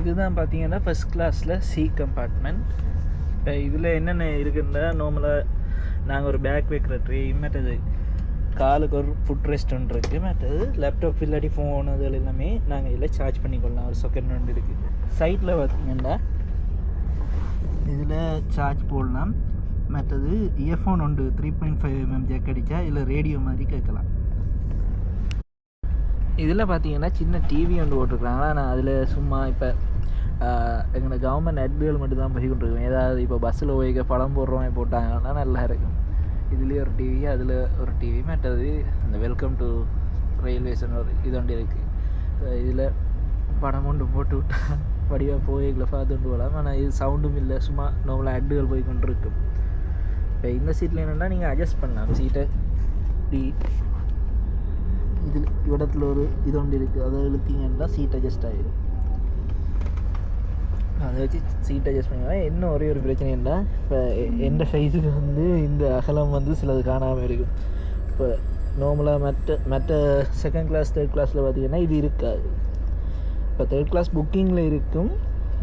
இதுதான் பார்த்தீங்கன்னா ஃபஸ்ட் கிளாஸில் சி கம்பார்ட்மெண்ட் இப்போ இதில் என்னென்ன இருக்குன்னா நார்மலாக நாங்கள் ஒரு பேக் வைக்கிற ட்ரீ மற்றது காலுக்கு ஒரு ஃபுட் ரெஸ்ட் ஒன்று இருக்குது மற்றது லேப்டாப் இல்லாட்டி ஃபோன் அது எல்லாமே நாங்கள் இதில் சார்ஜ் பண்ணிக்கொள்ளலாம். ஒரு செகண்ட் ஒன்று இருக்குது சைட்டில் பார்த்தீங்கன்னா இதில் சார்ஜ் போடலாம். மற்றது இயர்ஃபோன் உண்டு three point five mm jack அடித்தா இல்லை ரேடியோ மாதிரி கேட்கலாம். இதில் பார்த்தீங்கன்னா சின்ன டிவி ஒன்று போட்டிருக்காங்க. ஆனால் அதில் சும்மா இப்போ எங்களை கவர்மெண்ட் அட்பிகள் மட்டும் தான் போய் கொண்டிருக்கோம் ஏதாவது இப்போ பஸ்ஸில் போய் படம் போடுறவங்க போட்டாங்கன்னா நல்லா இருக்கும். இதுலேயே ஒரு டிவி அதில் ஒரு டிவி மற்றது இந்த வெல்கம் டு ரயில்வேஸ்னு ஒரு இது ஒன்று இருக்குது இதில் படம் ஒன்று போட்டு விட்டால் வடிவாக போய் எங்களை பார்த்துட்டு போகலாம். ஆனால் இது சவுண்டும் இல்லை. சும்மா நார்மலாக அட்டுகள் போய் கொண்டு இருக்கும் இப்போ இந்த சீட்டில் என்னென்னா நீங்கள் அட்ஜஸ்ட் பண்ணலாம். சீட்டை இப்படி இதில் இடத்துல ஒரு இது ஒன்று இருக்குது அதை இழுத்தீங்கன்னா சீட் அட்ஜஸ்ட் ஆகிடும் அதை வச்சு சீட் அட்ஜஸ்ட் பண்ணுவேன் இன்னும் ஒரே ஒரு பிரச்சனை என்ன இப்போ எந்த சைஸுக்கு வந்து இந்த அகலம் வந்து சிலது காணாமல் இருக்கும். இப்போ நார்மலாக மற்ற மற்ற செகண்ட் கிளாஸ் தேர்ட் கிளாஸில் பார்த்தீங்கன்னா இது இருக்காது. இப்போ தேர்ட் கிளாஸ் புக்கிங்கில் இருக்கும்.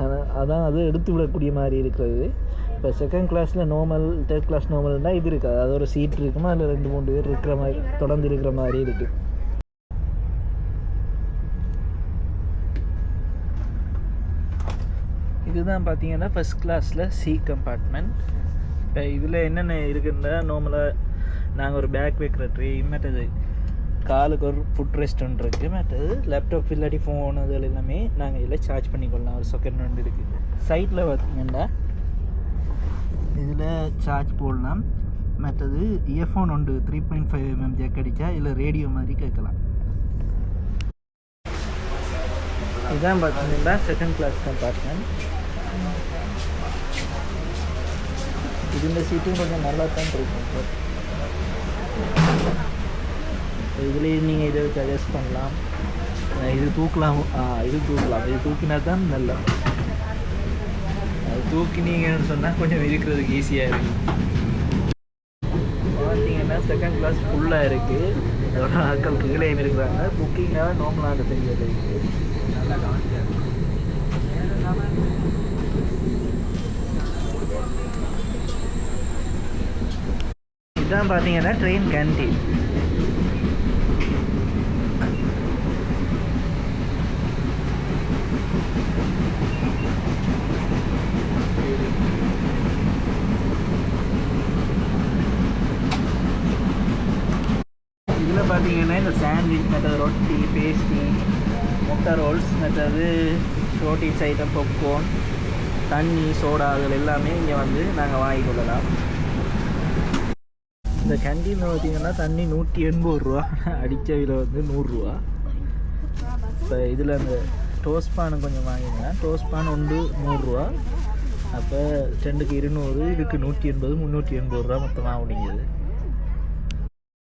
ஆனால் அதான் அது எடுத்து விடக்கூடிய மாதிரி இருக்கிறது. இப்போ செகண்ட் கிளாஸில் நார்மல் தேர்ட் கிளாஸ் நார்மல்னால் இது இருக்காது. அது ஒரு சீட் இருக்குமா? அதில் ரெண்டு மூணு பேர் இருக்கிற மாதிரி தொடர்ந்து இருக்கிற மாதிரி இருக்குது இதுதான் பார்த்தீங்கன்னா ஃபஸ்ட் கிளாஸில் சி கம்பார்ட்மெண்ட் இப்போ இதில் என்னென்ன இருக்குன்னா நார்மலாக நாங்கள் ஒரு பேக் வைக்கிற ட்ரீ மற்றது காலுக்கு ஒரு ஃபுட் ரெஸ்ட் ஒன்று இருக்குது மற்றது லேப்டாப் இல்லாட்டி ஃபோன் அது எல்லாமே நாங்கள் இதில் சார்ஜ் பண்ணிக்கொள்ளலாம். ஒரு செகண்ட் ஒன்று இருக்குது சைட்டில் பார்த்தீங்கன்னா இதில் சார்ஜ் போடலாம். மற்றது இயர்ஃபோன் உண்டு three point five mm jack அடித்தா இல்லை ரேடியோ மாதிரி கேட்கலாம். இதுதான் பார்த்தீங்கன்னா செகண்ட் கிளாஸ் கம்பார்ட்மெண்ட் இதுல சீட்டும் கொஞ்சம் நல்லா தான் இருக்கும் சார் இதுலேயே நீங்கள் இதை வச்சு அட்ஜஸ்ட் பண்ணலாம். இது தூக்கலாம் ஆ இது தூக்கலாம். இது தூக்கினா தான் நல்லா அது தூக்கினீங்கன்னு சொன்னால் கொஞ்சம் இருக்கிறதுக்கு ஈஸியாக இருக்கும் பார்த்தீங்கன்னா செகண்ட் கிளாஸ் ஃபுல்லாக இருக்குது அதோட ஆட்கள் கீழே இருக்கிறாங்க. புக்கிங்காக நார்மலாக தெரியாது இடம் பார்த்தீங்கன்னா ட்ரெயின் கேன்டீன் இதில் பார்த்தீங்கன்னா இந்த சாண்ட்விச் மற்றது ரொட்டி பேஸ்டி முட்டை ரோல்ஸ் மற்றது ரோட்டிஸ் ஐட்டம் பாப்கார்ன் தண்ணி சோடா அதில் எல்லாமே இங்கே வந்து நாங்கள் வாங்கிக்கொள்ளலாம் இந்த கேண்டீனில் பார்த்தீங்கன்னா தண்ணி நூற்றி எண்பது ரூபா. அடித்த விலை வந்து நூறுரூவா இப்போ இதில் அந்த டோஸ்ட் பானை கொஞ்சம் வாங்கினேன். டோஸ்ட் பான் ஒன்று நூறுரூவா அப்போ ரெண்டுக்கு இருநூறு இதுக்கு நூற்றி எண்பது முந்நூற்றி எண்பது ரூபா மொத்தமாக முடிஞ்சது